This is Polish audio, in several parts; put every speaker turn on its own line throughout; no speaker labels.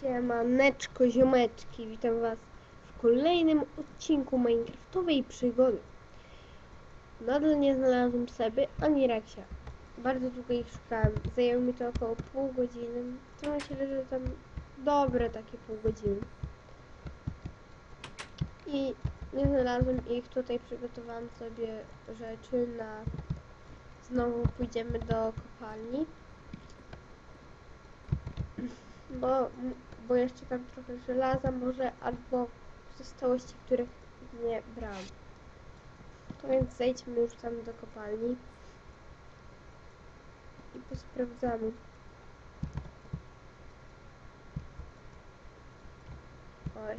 Siemaneczko, ziomeczki, witam was w kolejnym odcinku Minecraftowej przygody. Nadal nie znalazłem sobie ani Reksia. Bardzo długo ich szukałem. Zajęło mi to około pół godziny. To myślę, że tam dobre takie pół godziny. I nie znalazłem ich. Tutaj przygotowałam sobie rzeczy na... Znowu pójdziemy do kopalni. bo, bo jeszcze tam trochę żelaza może albo pozostałości, których nie brałam. To więc zejdźmy już tam do kopalni i posprawdzamy. Oj,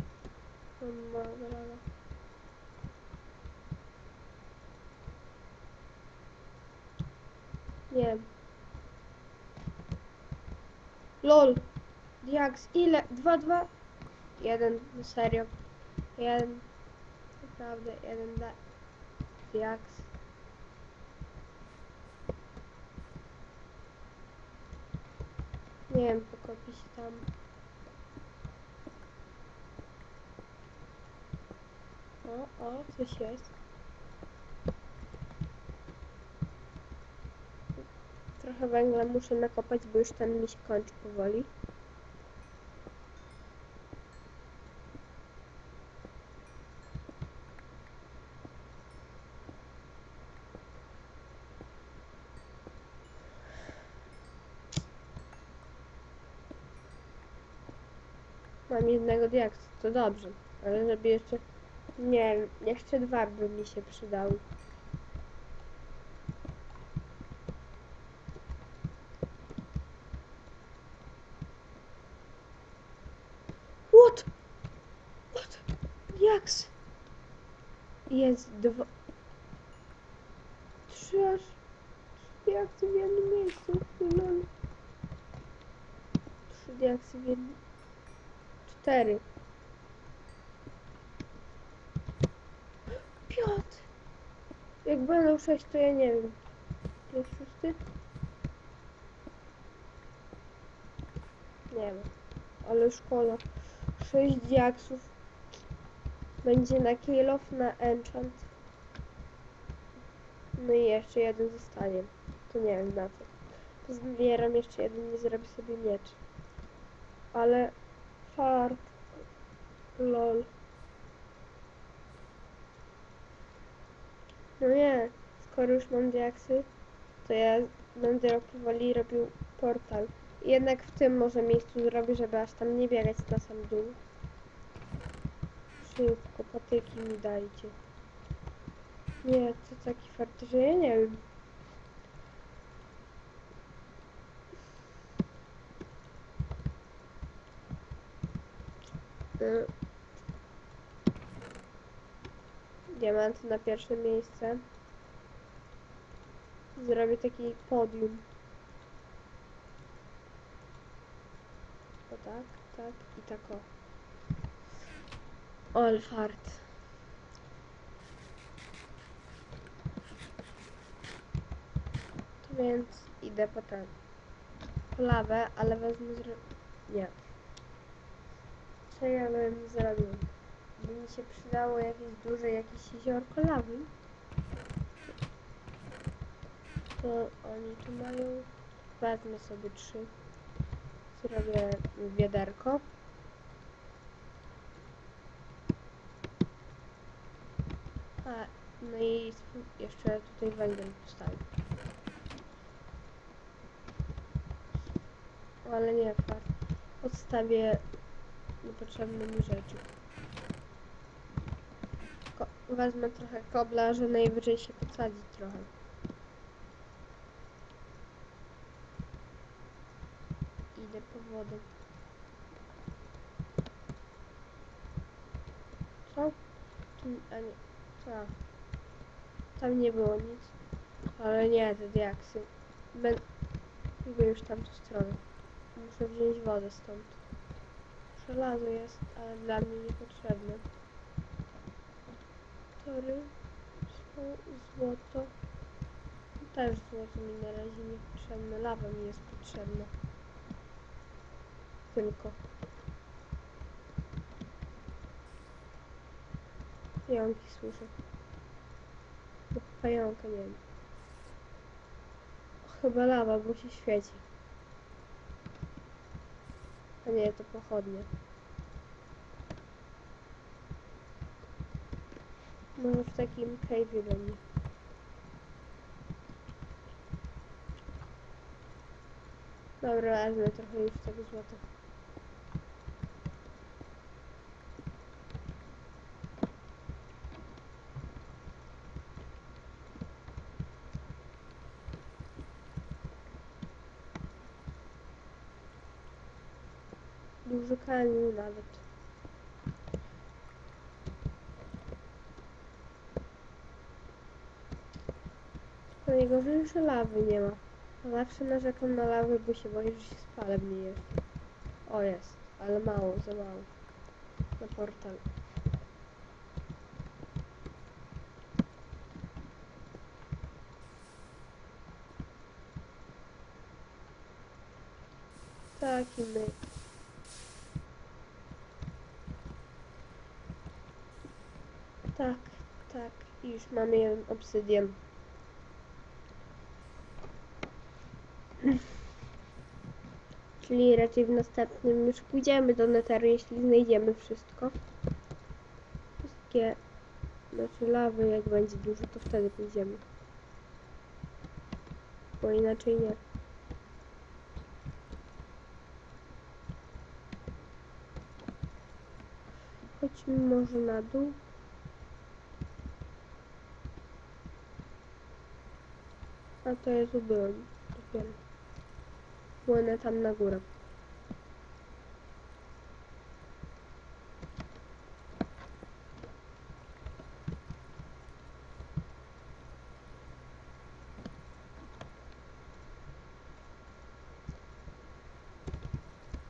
mam mało żelaza. Nie. LOL! Diaks, ile? Dwa, dwa? Jeden, no serio. Jeden. Naprawdę, jeden da. Diaks. Nie wiem, pokopi się tam. O, o, coś jest. Trochę węgla muszę nakopać, bo już ten mi się kończy powoli. Mam jednego diaksa, to dobrze. Ale żeby jeszcze... Nie jeszcze dwa by mi się przydały. What? What? Diaks! Jest dwa... Trzy aż... Trzy diaksy w jednym miejscu. Trzy diaksy w jednym... Cztery. Piotr! Jak będą sześć, to ja nie wiem. Jest szósty? Nie wiem. Ale szkoda. Sześć diaksów. Będzie na kill off, na enchant. No i jeszcze jeden zostanie. To nie wiem na co. Zbieram jeszcze jeden i zrobię sobie miecz. Ale fart. Lol. No nie, skoro już mam diaksy, to ja będę powoli robił portal. Jednak w tym może miejscu zrobię, żeby aż tam nie biegać na sam dół. Szybko, patyki mi dajcie. Nie, to taki fart, że ja nie wiem. Y. Diamenty na pierwsze miejsce. Zrobię taki podium. O tak, tak i tak o. All fart. Więc idę po ten. Po lawę, ale wezmę. Nie. Co ja bym zrobił? By mi się przydało jakieś duże, jakieś jeziorko lawy. To oni tu mają. Wezmę sobie trzy. Zrobię wiaderko. A, no i jeszcze tutaj węgiel postawię. Ale nie, fakt. Odstawię niepotrzebne mi rzeczy. Ko wezmę trochę kobla, że najwyżej się podsadzi trochę. Idę po wodę. Co? Tu, a nie, co? Tam nie było nic. Ale nie, te diaksy. Ben... Idę już tam w stronę. Muszę wziąć wodę stąd. Żelazo jest, ale dla mnie niepotrzebne. Tory, złoto. Też złoto mi na razie niepotrzebne. Lawa mi jest potrzebna. Tylko. Pająki słyszę. No, pająka nie wiem. Chyba lawa, bo się świeci. A nie, to pochodnie. Może w takim cave'ie będzie. Dobra, wezmę trochę już tego złota. Kamień nawet. Najgorzej, że lawy nie ma. Zawsze narzekam na lawę, bo się boję, że się spalę jeszcze. O jest, ale mało, za mało. Na portal. Taki my. Tak, tak. Już mamy jeden obsydian. Czyli raczej w następnym już pójdziemy do Netheru, jeśli znajdziemy wszystko. Wszystkie, znaczy lawy, jak będzie dużo, to wtedy pójdziemy. Bo inaczej nie. Chodźmy może na dół. A to jest ubyłem dopiero. Płynę tam na górę.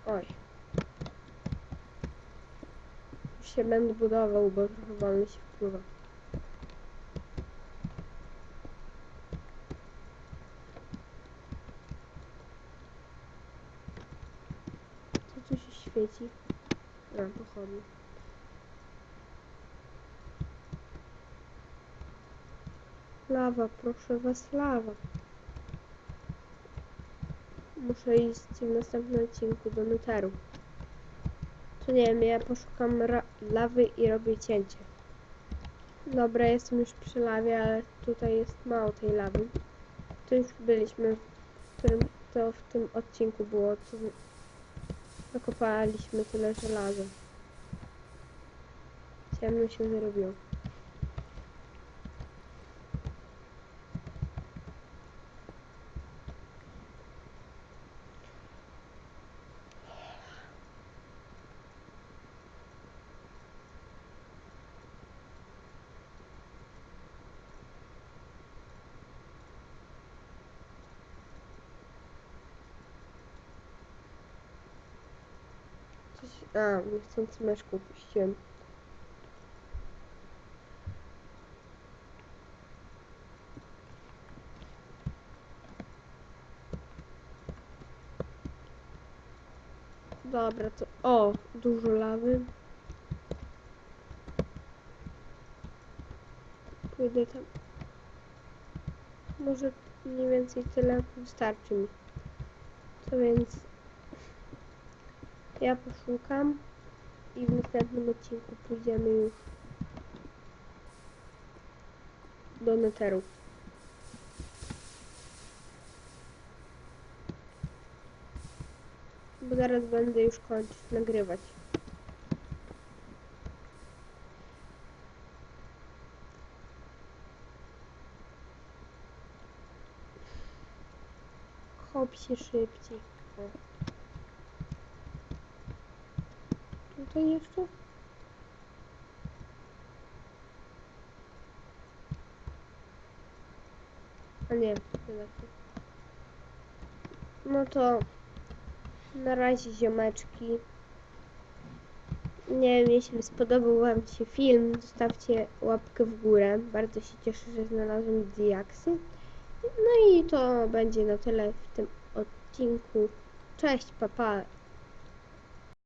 Oj. Już się będę budował, bo trochę się wpływa. Co tu świeci? A. Lawa, proszę was, lawa. Muszę iść w następnym odcinku do Netheru. To nie wiem, ja poszukam lawy i robię cięcie. Dobra, jestem już przy lawie, ale tutaj jest mało tej lawy. Tu już byliśmy, w którym to w tym odcinku było, Nakopaliśmy tyle żelaza. Ciemno się zrobiło. Coś... A, niechcący myszku puściłem. Dobra, to... O, dużo lawy. Pójdę tam. Może mniej więcej tyle wystarczy mi. To więc... Ja poszukam i w następnym odcinku pójdziemy już do Netheru. Bo zaraz będę już kończyć nagrywać. Chop się szybciej. O. Tutaj jeszcze? A nie, tu. No to na razie ziomeczki. Nie wiem, jeśli spodobał Wam się film, zostawcie łapkę w górę. Bardzo się cieszę, że znalazłem diaksy. No i to będzie na tyle w tym odcinku. Cześć, papa. Pa.